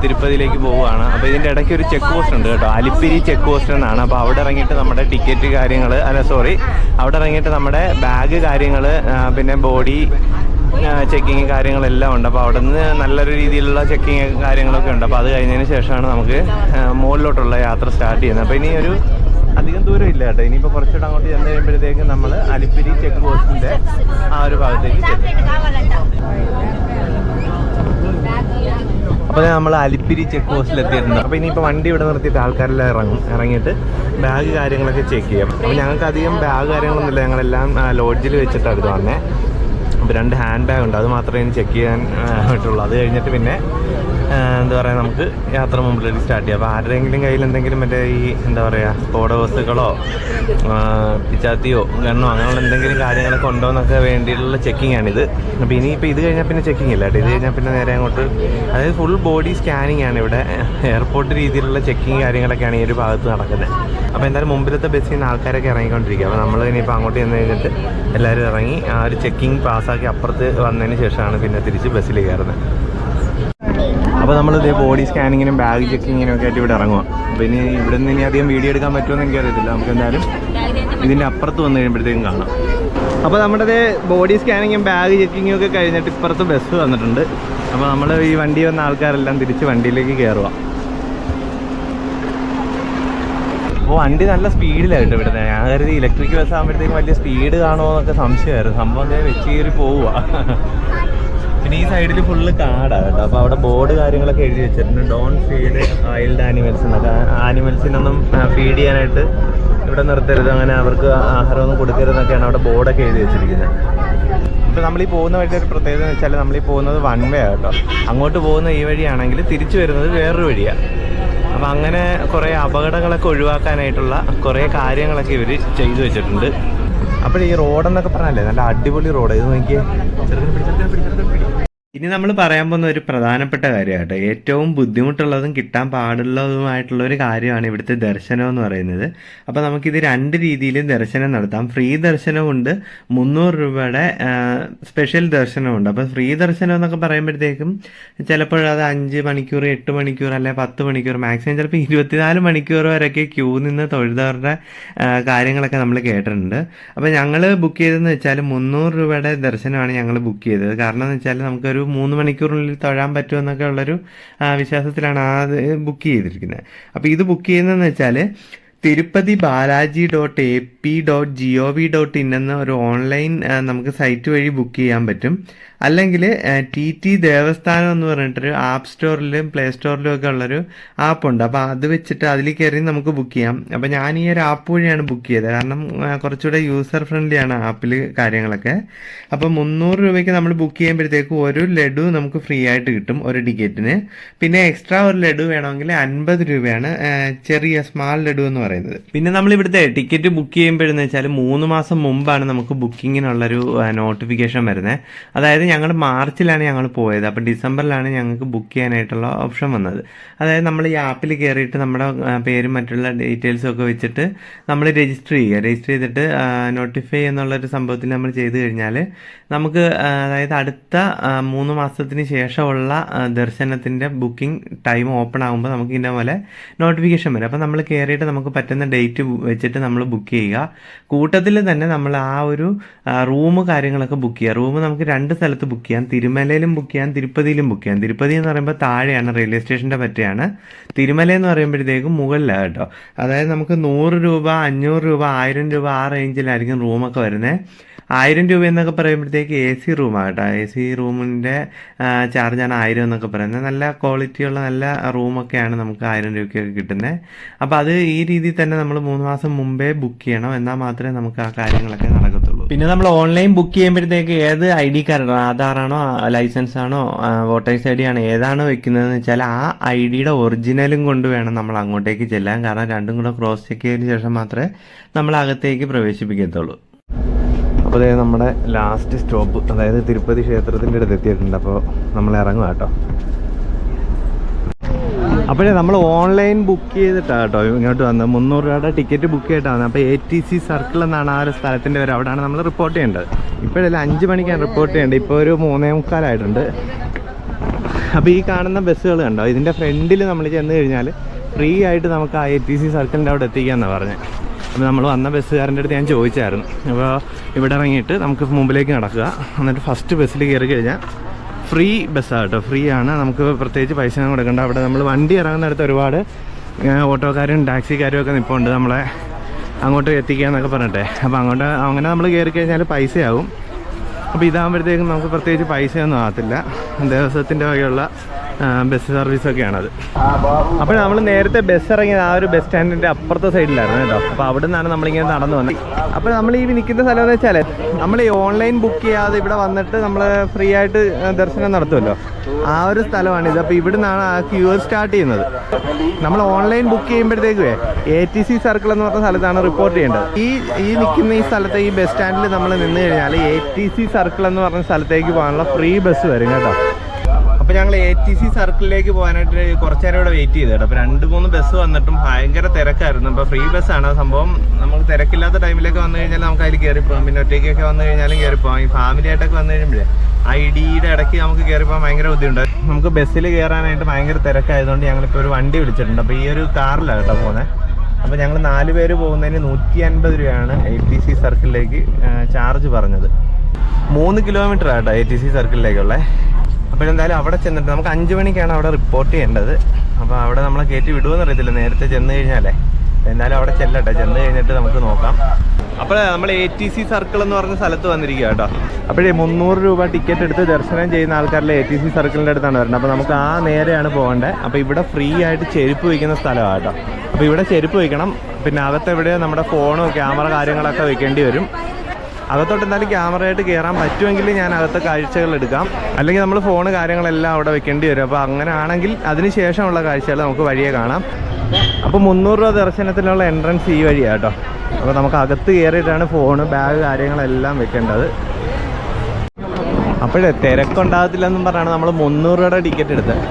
തിരുപ്പതിയിലേക്ക് പോവുകയാണ്. അപ്പോൾ ഇതിന്റെ ഇടയ്ക്ക് ഒരു ചെക്ക് പോസ്റ്റ് ഉണ്ട് കേട്ടോ. അലിപ്പിരി ചെക്ക് പോസ്റ്റ് എന്നാണ്. അപ്പോൾ അവിടെ ഇറങ്ങിയിട്ട് നമ്മുടെ ടിക്കറ്റ് കാര്യങ്ങൾ അല്ല സോറി അവിടെ ഇറങ്ങിയിട്ട് നമ്മുടെ ബാഗ് കാര്യങ്ങൾ പിന്നെ ബോഡി ചെക്കിങ് കാര്യങ്ങളെല്ലാം ഉണ്ട്. അപ്പോൾ അവിടെ നിന്ന് നല്ലൊരു രീതിയിലുള്ള ചെക്കിങ് കാര്യങ്ങളൊക്കെ ഉണ്ട്. അപ്പോൾ അത് കഴിഞ്ഞതിന് ശേഷമാണ് നമുക്ക് മുകളിലോട്ടുള്ള യാത്ര സ്റ്റാർട്ട് ചെയ്യുന്നത്. അപ്പോൾ ഇനി ഒരു അധികം ദൂരം ഇല്ല കേട്ടോ. ഇനിയിപ്പോൾ കുറച്ചുകൂടെ അങ്ങോട്ട് ചെന്ന് കഴിയുമ്പോഴത്തേക്ക് നമ്മൾ അലിപ്പിരി ചെക്ക് പോസ്റ്റിന്റെ ആ ഒരു ഭാഗത്തേക്ക് ചെല്ലും. അപ്പോൾ നമ്മൾ അലിപ്പിരി ചെക്ക് പോസ്റ്റിൽ എത്തിയിട്ടുണ്ട്. അപ്പോൾ ഇനിയിപ്പോൾ വണ്ടി ഇവിടെ നിർത്തിയിട്ട് ആൾക്കാരെല്ലാം ഇറങ്ങും. ഇറങ്ങിയിട്ട് ബാഗ് കാര്യങ്ങളൊക്കെ ചെക്ക് ചെയ്യാം. അപ്പോൾ ഞങ്ങൾക്ക് അധികം ബാഗ് കാര്യങ്ങളൊന്നുമില്ല. ഞങ്ങളെല്ലാം ലോഡ്ജിൽ വെച്ചിട്ടാണ് ഇത് വന്നേ. അപ്പോൾ രണ്ട് ഹാൻഡ് ബാഗ് ഉണ്ട്. അത് മാത്രമേ ഇനി ചെക്ക് ചെയ്യാൻ പറ്റുള്ളൂ. അത് കഴിഞ്ഞിട്ട് പിന്നെ എന്താ പറയുക നമുക്ക് യാത്ര മുമ്പിലേക്ക് സ്റ്റാർട്ട് ചെയ്യാം. അപ്പോൾ ആരുടെയെങ്കിലും കയ്യിൽ എന്തെങ്കിലും മറ്റേ ഈ എന്താ പറയുക സ്ഫോടക വസ്തുക്കളോ പിച്ചാത്തിയോ ഗണ്ണോ അങ്ങനെയുള്ള എന്തെങ്കിലും കാര്യങ്ങളൊക്കെ ഉണ്ടോ എന്നൊക്കെ വേണ്ടിയിട്ടുള്ള ചെക്കിംഗ് ആണിത് അപ്പോൾ ഇനിയിപ്പോൾ ഇത് കഴിഞ്ഞാൽ പിന്നെ ചെക്കിംഗ് ഇല്ല ഇത് കഴിഞ്ഞാൽ പിന്നെ നേരെ അങ്ങോട്ട് അതായത് ഫുൾ ബോഡി സ്കാനിങ് ആണ് ഇവിടെ. എയർപോർട്ട് രീതിയിലുള്ള ചെക്കിംഗ് കാര്യങ്ങളൊക്കെയാണ് ഈ ഒരു ഭാഗത്ത് നടക്കുന്നത് അപ്പോൾ എന്തായാലും മുമ്പിലത്തെ ബസ്സിൽ നിന്ന് ആൾക്കാരൊക്കെ ഇറങ്ങിക്കൊണ്ടിരിക്കുക. അപ്പോൾ നമ്മൾ ഇനിയിപ്പോൾ അങ്ങോട്ട് ചെന്ന് കഴിഞ്ഞിട്ട് എല്ലാവരും ഇറങ്ങി ആ ഒരു ചെക്കിംഗ് പാസ്സാക്കി അപ്പുറത്ത് വന്നതിന് ശേഷമാണ് പിന്നെ തിരിച്ച് ബസ്സിൽ കയറുന്നത് അപ്പോൾ നമ്മൾ ഇതേ ബോഡി സ്കാനിങ്ങിനും ബാഗ് ചെക്കിങ്ങിനും ഒക്കെ ആയിട്ട് ഇവിടെ ഇറങ്ങുക അപ്പോൾ ഇനി ഇവിടെ നിന്ന് ഇനി അധികം വീഡിയോ എടുക്കാൻ പറ്റുമെന്ന് എനിക്കറിയത്തില്ല. നമുക്ക് എന്തായാലും ഇതിന്റെ അപ്പുറത്ത് വന്നു കഴിയുമ്പോഴത്തേക്കും കാണാം. അപ്പോൾ നമ്മുടെ ബോഡി സ്കാനിങ്ങും ബാഗ് ചെക്കിങ്ങും ഒക്കെ കഴിഞ്ഞിട്ട് ഇപ്പുറത്ത് ബസ് വന്നിട്ടുണ്ട്. അപ്പോൾ നമ്മൾ ഈ വണ്ടി വന്ന ആൾക്കാരെല്ലാം തിരിച്ച് വണ്ടിയിലേക്ക് കയറുക അപ്പോൾ വണ്ടി നല്ല സ്പീഡിലായിട്ട് ഇവിടുത്തെ ഞാൻ കരുതി ഇലക്ട്രിക് ബസ് ആകുമ്പോഴത്തേക്കും വലിയ സ്പീഡ് കാണുമോ എന്നൊക്കെ സംശയമായിരുന്നു. സംഭവം വെച്ച് കയറി പോവുക പിന്നെ ഈ സൈഡിൽ ഫുള്ള് കാടാണ് കേട്ടോ. അപ്പോൾ അവിടെ ബോർഡ് കാര്യങ്ങളൊക്കെ എഴുതി വെച്ചിട്ടുണ്ട്. ഡോൺ ഫീഡ് വൈൽഡ് ആനിമൽസ് എന്നൊക്കെ. ആനിമൽസിനൊന്നും ഫീഡ് ചെയ്യാനായിട്ട് ഇവിടെ നിർത്തരുത്. അങ്ങനെ അവർക്ക് ആഹാരമൊന്നും കൊടുക്കരുതെന്നൊക്കെയാണ് അവിടെ ബോർഡൊക്കെ എഴുതി വെച്ചിരിക്കുന്നത്. ഇപ്പോൾ നമ്മൾ ഈ പോകുന്ന വഴിയുടെ ഒരു പ്രത്യേകത എന്ന് വെച്ചാൽ നമ്മൾ ഈ പോകുന്നത് വൺ വേ ആട്ടോ. അങ്ങോട്ട് പോകുന്ന ഈ വഴിയാണെങ്കിൽ തിരിച്ചു വരുന്നത് വേറൊരു വഴിയാണ് അപ്പം അങ്ങനെ കുറേ അപകടങ്ങളൊക്കെ ഒഴിവാക്കാനായിട്ടുള്ള കുറേ കാര്യങ്ങളൊക്കെ ഇവർ ചെയ്തു വെച്ചിട്ടുണ്ട്. അപ്പോൾ ഈ റോഡെന്നൊക്കെ പറഞ്ഞല്ലേ? നല്ല അടിപൊളി റോഡ്. ഇത് നോക്കിയേ. ഇനി നമ്മൾ പറയാൻ പോകുന്ന ഒരു പ്രധാനപ്പെട്ട കാര്യമായിട്ട് ഏറ്റവും ബുദ്ധിമുട്ടുള്ളതും കിട്ടാൻ പാടുള്ളതുമായിട്ടുള്ള ഒരു കാര്യമാണ് ഇവിടുത്തെ ദർശനം എന്ന് പറയുന്നത്. അപ്പോൾ നമുക്കിത് രണ്ട് രീതിയിലും ദർശനം നടത്താം. ഫ്രീ ദർശനമുണ്ട് മുന്നൂറ് രൂപയുടെ സ്പെഷ്യൽ ദർശനമുണ്ട് അപ്പോൾ ഫ്രീ ദർശനം എന്നൊക്കെ പറയുമ്പോഴത്തേക്കും ചിലപ്പോൾ അത് അഞ്ച് മണിക്കൂർ എട്ട് മണിക്കൂർ അല്ലെ പത്ത് മണിക്കൂർ മാക്സിമം ചിലപ്പോൾ ഇരുപത്തിനാല് മണിക്കൂർ വരെയൊക്കെ ക്യൂ നിന്ന് തൊഴുതവരുടെ കാര്യങ്ങളൊക്കെ നമ്മൾ കേട്ടിട്ടുണ്ട്. അപ്പോൾ ഞങ്ങൾ ബുക്ക് ചെയ്തതെന്ന് വെച്ചാൽ മുന്നൂറ് രൂപയുടെ ദർശനമാണ് ഞങ്ങൾ ബുക്ക് ചെയ്തത്. കാരണം എന്ന് വെച്ചാൽ നമുക്കൊരു മൂന്ന് മണിക്കൂറിനുള്ളിൽ തൊഴാൻ പറ്റുമെന്നൊക്കെ ഉള്ളൊരു വിശ്വാസത്തിലാണ് ആ ബുക്ക് ചെയ്തിരിക്കുന്നത്. അപ്പോൾ ഇത് ബുക്ക് ചെയ്യുന്നതെന്ന് വെച്ചാൽ Tirupati Balaji dot A P dot G O V dot in എന്ന ഒരു ഓൺലൈൻ നമുക്ക് സൈറ്റ് വഴി ബുക്ക് ചെയ്യാൻ പറ്റും. അല്ലെങ്കിൽ ടി ടി ദേവസ്ഥാനം എന്ന് പറഞ്ഞിട്ടൊരു ആപ്പ് സ്റ്റോറിലും പ്ലേ സ്റ്റോറിലും ഒക്കെ ഉള്ളൊരു ആപ്പുണ്ട് അപ്പോൾ അത് വെച്ചിട്ട് അതിൽ കയറി നമുക്ക് ബുക്ക് ചെയ്യാം. അപ്പോൾ ഞാൻ ഈ ഒരു ആപ്പ് വഴിയാണ് ബുക്ക് ചെയ്തത്. കാരണം കുറച്ചുകൂടെ യൂസർ ഫ്രണ്ട്ലി ആണ് ആപ്പിൽ കാര്യങ്ങളൊക്കെ. അപ്പോൾ മുന്നൂറ് രൂപയ്ക്ക് നമ്മൾ ബുക്ക് ചെയ്യുമ്പോഴത്തേക്ക് ഒരു ലഡു നമുക്ക് ഫ്രീ ആയിട്ട് കിട്ടും ഒരു ടിക്കറ്റിന്. പിന്നെ എക്സ്ട്രാ ഒരു ലഡു വേണമെങ്കിൽ അൻപത് രൂപയാണ്. ചെറിയ സ്മാൾ ലഡു എന്ന് പറയുന്നത് പിന്നെ നമ്മൾ ഇവിടുത്തെ ടിക്കറ്റ് ബുക്ക് ചെയ്യുമ്പോഴെന്ന് വെച്ചാൽ മൂന്ന് മാസം മുമ്പാണ് നമുക്ക് ബുക്കിങ്ങിനുള്ളൊരു നോട്ടിഫിക്കേഷൻ വരുന്നത് അതായത് ഞങ്ങൾ മാർച്ചിലാണ് ഞങ്ങൾ പോയത്. അപ്പോൾ ഡിസംബറിലാണ് ഞങ്ങൾക്ക് ബുക്ക് ചെയ്യാനായിട്ടുള്ള ഓപ്ഷൻ വന്നത്. അതായത് നമ്മൾ ഈ ആപ്പിൽ കയറിയിട്ട് നമ്മുടെ പേരും മറ്റുള്ള ഡീറ്റെയിൽസും ഒക്കെ വെച്ചിട്ട് നമ്മൾ രജിസ്റ്റർ ചെയ്യുക. രജിസ്റ്റർ ചെയ്തിട്ട് നോട്ടിഫൈ എന്നുള്ളൊരു സംഭവത്തിൽ നമ്മൾ ചെയ്തു കഴിഞ്ഞാൽ നമുക്ക് അതായത് അടുത്ത മൂന്ന് മാസത്തിന് ശേഷമുള്ള ദർശനത്തിന്റെ ബുക്കിംഗ് ടൈം ഓപ്പൺ ആകുമ്പോൾ നമുക്ക് ഇന്ന പോലെ നോട്ടിഫിക്കേഷൻ വരും. അപ്പോൾ നമ്മൾ കയറിയിട്ട് നമുക്ക് പറ്റുന്ന ഡേറ്റ് വെച്ചിട്ട് നമ്മൾ ബുക്ക് ചെയ്യുക. കൂട്ടത്തിൽ തന്നെ നമ്മൾ ആ ഒരു റൂം കാര്യങ്ങളൊക്കെ ബുക്ക് ചെയ്യുക. റൂം നമുക്ക് രണ്ട് സ്ഥലത്ത് ബുക്ക് ചെയ്യാം. തിരുമലയിലും ബുക്ക് ചെയ്യാം തിരുപ്പതിയിലും ബുക്ക് ചെയ്യാം. തിരുപ്പതി എന്ന് പറയുമ്പോൾ താഴെയാണ് റെയിൽവേ സ്റ്റേഷന്റെ പറ്റിയാണ്. തിരുമല എന്ന് പറയുമ്പോഴത്തേക്കും മുകളിലാണ് കേട്ടോ. അതായത് നമുക്ക് നൂറ് രൂപ അഞ്ഞൂറ് രൂപ ആയിരം രൂപ ആ റേഞ്ചിലായിരിക്കും റൂമൊക്കെ വരുന്നത് ആയിരം രൂപ എന്നൊക്കെ പറയുമ്പോഴത്തേക്ക് എ സി റൂമാണ് എ സി റൂമിന്റെ ചാർജാണ് ആയിരം എന്നൊക്കെ പറയുന്നത്. നല്ല ക്വാളിറ്റിയുള്ള നല്ല റൂമൊക്കെയാണ് നമുക്ക് ആയിരം രൂപയ്ക്കൊക്കെ കിട്ടുന്നത് അപ്പോൾ അത് ഈ രീതിയിൽ തന്നെ നമ്മൾ മൂന്ന് മാസം മുമ്പേ ബുക്ക് ചെയ്യണം. എന്നാൽ മാത്രമേ നമുക്ക് ആ കാര്യങ്ങളൊക്കെ നടക്കത്തുള്ളൂ. പിന്നെ നമ്മൾ ഓൺലൈൻ ബുക്ക് ചെയ്യുമ്പോഴത്തേക്ക് ഏത് ഐ ഡി കാർഡാണോ ആധാറാണോ ലൈസൻസ് ആണോ വോട്ടേഴ്സ് ഐ ഡി ആണോ ഏതാണ് വെക്കുന്നതെന്ന് വെച്ചാൽ ആ ഐ ഡിയുടെ ഒറിജിനലും കൊണ്ട് വേണം നമ്മൾ അങ്ങോട്ടേക്ക് ചെല്ലാൻ. കാരണം രണ്ടും കൂടെ ക്രോസ് ചെക്ക് ചെയ്തതിന് ശേഷം മാത്രമേ നമ്മൾ അകത്തേക്ക് പ്രവേശിപ്പിക്കത്തുള്ളൂ. അപ്പോൾ ഇതായത് നമ്മുടെ ലാസ്റ്റ് സ്റ്റോപ്പ് അതായത് തിരുപ്പതി ക്ഷേത്രത്തിന്റെ അടുത്ത് എത്തിയിട്ടുണ്ട്. അപ്പോൾ നമ്മൾ ഇറങ്ങുക കേട്ടോ. അപ്പോഴേ നമ്മൾ ഓൺലൈൻ ബുക്ക് ചെയ്തിട്ടാണ് കേട്ടോ ഇങ്ങോട്ട് വന്നത്. മുന്നൂറ് രൂപയുടെ ടിക്കറ്റ് ബുക്ക് ചെയ്തിട്ടാണ് അപ്പോൾ എ ടി സി സർക്കിൾ എന്നാണ് ആ ഒരു സ്ഥലത്തിന്റെ പേര്. അവിടെയാണ് നമ്മൾ റിപ്പോർട്ട് ചെയ്യേണ്ടത്. ഇപ്പോഴല്ല അഞ്ച് മണിക്കാണ് റിപ്പോർട്ട് ചെയ്യേണ്ടത്. ഇപ്പോൾ ഒരു മൂന്നേ മുക്കാലായിട്ടുണ്ട്. അപ്പോൾ ഈ കാണുന്ന ബസ്സുകൾ കണ്ടോ? ഇതിന്റെ ഫ്രണ്ടിൽ നമ്മൾ ചെന്ന് കഴിഞ്ഞാൽ ഫ്രീ ആയിട്ട് നമുക്ക് ആ എ ടി സി സർക്കിളിന്റെ അവിടെ എത്തിക്കാമെന്നാണ് പറഞ്ഞത് അപ്പോൾ നമ്മൾ വന്ന ബസ്സുകാരന്റെ അടുത്ത് ഞാൻ ചോദിച്ചായിരുന്നു. അപ്പോൾ ഇവിടെ ഇറങ്ങിയിട്ട് നമുക്ക് മുമ്പിലേക്ക് നടക്കുക. എന്നിട്ട് ഫസ്റ്റ് ബസ്സിൽ കയറി കഴിഞ്ഞാൽ ഫ്രീ ബസ്സാണ് കേട്ടോ. ഫ്രീ ആണ്. നമുക്ക് പ്രത്യേകിച്ച് പൈസ ഒന്നും കൊടുക്കേണ്ട. അവിടെ നമ്മൾ വണ്ടി ഇറങ്ങുന്നിടത്ത് ഒരുപാട് ഓട്ടോക്കാരും ടാക്സിക്കാരും ഒക്കെ നിൽപ്പുണ്ട് നമ്മളെ അങ്ങോട്ട് എത്തിക്കുക എന്നൊക്കെ പറഞ്ഞിട്ടെ. അപ്പോൾ അങ്ങോട്ട് അങ്ങനെ നമ്മൾ കയറി കഴിഞ്ഞാൽ പൈസയാവും. അപ്പോൾ ഇതാകുമ്പോഴത്തേക്കും നമുക്ക് പ്രത്യേകിച്ച് പൈസയൊന്നും ആകത്തില്ല. ദേവസ്വത്തിന്റെ വകയുള്ള ബസ് സർവീസൊക്കെയാണത് അപ്പോൾ നമ്മൾ നേരത്തെ ബസ് ഇറങ്ങിയത് ആ ഒരു ബസ് സ്റ്റാൻഡിന്റെ അപ്പുറത്തെ സൈഡിലായിരുന്നു കേട്ടോ. അപ്പോൾ അവിടെ നിന്നാണ് നമ്മളിങ്ങനെ നടന്നു വന്നത്. അപ്പോൾ നമ്മൾ ഈ നിൽക്കുന്ന സ്ഥലം എന്ന് വെച്ചാൽ നമ്മൾ ഈ ഓൺലൈൻ ബുക്ക് ചെയ്യാതെ ഇവിടെ വന്നിട്ട് നമ്മൾ ഫ്രീ ആയിട്ട് ദർശനം നടത്തുമല്ലോ. ആ ഒരു സ്ഥലമാണിത് അപ്പോൾ ഇവിടെ നിന്നാണ് ആ ക്യൂ സ്റ്റാർട്ട് ചെയ്യുന്നത്. നമ്മൾ ഓൺലൈൻ ബുക്ക് ചെയ്യുമ്പോഴത്തേക്കുവേ എ ടി സി സർക്കിൾ എന്ന് പറഞ്ഞ സ്ഥലത്താണ് റിപ്പോർട്ട് ചെയ്യേണ്ടത്. ഈ ഈ നിൽക്കുന്ന ഈ സ്ഥലത്തെ ഈ ബസ് സ്റ്റാൻഡിൽ നമ്മൾ നിന്ന് കഴിഞ്ഞാൽ എ ടി സി സർക്കിൾ എന്ന് പറഞ്ഞ സ്ഥലത്തേക്ക് പോകാനുള്ള ഫ്രീ ബസ് വരും കേട്ടോ. അപ്പോൾ അപ്പൊ ഞങ്ങൾ എ ടി സി സർക്കിളിലേക്ക് പോകാനായിട്ട് കുറച്ചു നേരം ഇവിടെ വെയിറ്റ് ചെയ്തു അപ്പോൾ അപ്പൊ രണ്ട് മൂന്ന് ബസ് വന്നിട്ടും ഭയങ്കര തിരക്കായിരുന്നു. അപ്പൊ ഫ്രീ ബസ്സാണ് സംഭവം നമുക്ക് തിരക്കില്ലാത്ത ടൈമിലേക്ക് വന്നു കഴിഞ്ഞാൽ നമുക്ക് അതിൽ കയറി പോകാം. പിന്നെ ഒറ്റയ്ക്കൊക്കെ വന്നു കഴിഞ്ഞാലും കയറി പോകാം. ഈ ഫാമിലി ആയിട്ടൊക്കെ വന്നു കഴിയുമ്പോഴേ ആ ഇടിയുടെ ഇടയ്ക്ക് നമുക്ക് കയറി പോകാൻ ഭയങ്കര ബുദ്ധിമുട്ടാണ് നമുക്ക് ബസ്സിൽ കയറാനായിട്ട് ഭയങ്കര തിരക്കായതുകൊണ്ട് ഞങ്ങളിപ്പോൾ ഒരു വണ്ടി വിളിച്ചിട്ടുണ്ട്. അപ്പോൾ ഈ ഒരു കാറിലാണ് കേട്ടോ പോകുന്നത് അപ്പോൾ ഞങ്ങൾ നാല് പേര് പോകുന്നതിന് നൂറ്റി അൻപത് രൂപയാണ് എ ടി സി സർക്കിളിലേക്ക് ചാർജ് പറഞ്ഞത്. മൂന്ന് കിലോമീറ്റർ ആട്ടോ എ ടി സി സർക്കിളിലേക്കുള്ള അപ്പോൾ എന്തായാലും അവിടെ ചെന്നിട്ട് നമുക്ക് അഞ്ച് മണിക്കാണ് അവിടെ റിപ്പോർട്ട് ചെയ്യേണ്ടത്. അപ്പോൾ അവിടെ നമ്മളെ കയറ്റി വിടുമെന്ന് അറിയത്തില്ല. നേരത്തെ ചെന്ന് കഴിഞ്ഞാലേ. എന്തായാലും അവിടെ ചെല്ലട്ടെ. ചെന്ന് കഴിഞ്ഞിട്ട് നമുക്ക് നോക്കാം. അപ്പോൾ നമ്മൾ എ ടി സി സർക്കിൾ എന്ന് പറഞ്ഞ സ്ഥലത്ത് വന്നിരിക്കുക കേട്ടോ. അപ്പോഴേ മുന്നൂറ് രൂപ ടിക്കറ്റ് എടുത്ത് ദർശനം ചെയ്യുന്ന ആൾക്കാരിലെ എ ടി സി സർക്കിളിന്റെ അടുത്താണ് വരുന്നത്. അപ്പോൾ നമുക്ക് ആ നേരെയാണ് പോകേണ്ടത് അപ്പോൾ ഇവിടെ ഫ്രീ ആയിട്ട് ചെരുപ്പ് വയ്ക്കുന്ന സ്ഥലമാണ് കേട്ടോ. അപ്പോൾ ഇവിടെ ചെരുപ്പ് വയ്ക്കണം പിന്നെ അകത്ത് എവിടെ നമ്മുടെ ഫോണും ക്യാമറ കാര്യങ്ങളൊക്കെ വെക്കേണ്ടി വരും. അകത്തോട്ട് എന്തായാലും ക്യാമറയായിട്ട് കയറാൻ പറ്റുമെങ്കിൽ ഞാൻ അകത്തെ കാഴ്ചകൾ എടുക്കാം. അല്ലെങ്കിൽ നമ്മൾ ഫോണ് കാര്യങ്ങളെല്ലാം അവിടെ വെക്കേണ്ടി വരും. അപ്പോൾ അങ്ങനെ ആണെങ്കിൽ അതിന് ശേഷമുള്ള കാഴ്ചകൾ നമുക്ക് വഴിയെ കാണാം. അപ്പോൾ മുന്നൂറ് രൂപ ദർശനത്തിനുള്ള എൻട്രൻസ് ഈ വഴിയാണ് കേട്ടോ. അപ്പോൾ നമുക്ക് അകത്ത് കയറിയിട്ടാണ് ഫോണ് ബാഗ് കാര്യങ്ങളെല്ലാം വെക്കേണ്ടത്. അപ്പോഴേ തിരക്കുണ്ടാകത്തില്ലെന്നും പറഞ്ഞാണ് നമ്മൾ മുന്നൂറ് രൂപയുടെ ടിക്കറ്റ് എടുത്തത്.